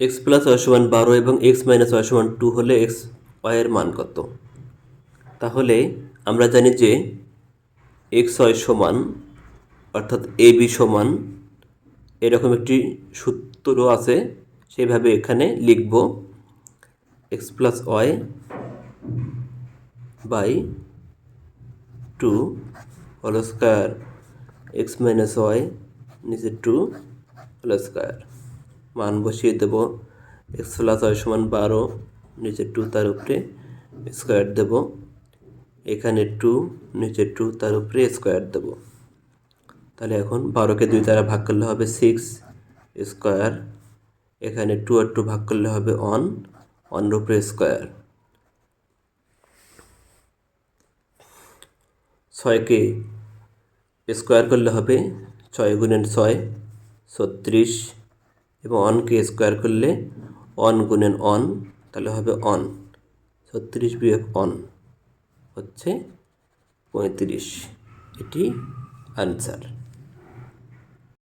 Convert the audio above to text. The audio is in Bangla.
এক্স প্লাস ওয়াই সমান বারো এবং এক্স মাইনাস ওয়াই সমান টু হলে এক্স ওয়াইয়ের মান কত? তাহলে আমরা জানি যে এক্স ওয়াই সমান, অর্থাৎ এ বি সমান, এরকম একটি সূত্র আছে সেইভাবে এখানে লিখব X plus Y by two whole square X minus Y নিচে টু হোল স্কোয়ার মান বসিয়ে দেব। এক্স প্লাস ওয়াই সমান বারো, নিচে টু তার উপরে স্কোয়ার দেব। এখানে টু নিচে টু তার উপরে স্কোয়ার দেব। তাহলে এখন বারোকে দুই দ্বারা ভাগ করলে হবে সিক্স স্কোয়ার এখানে টু আর টু ভাগ করলে হবে অন অনের উপরে স্কোয়ার ছয়কে স্কোয়ার করলে হবে ছয় গুণেন ছয়, ছত্রিশ। এবং অনকে স্কোয়ার করলে অন গুণেন অন, তাহলে হবে অন। ছত্রিশ বিয়োগ অন হচ্ছে পঁয়ত্রিশ। এটি আনসার।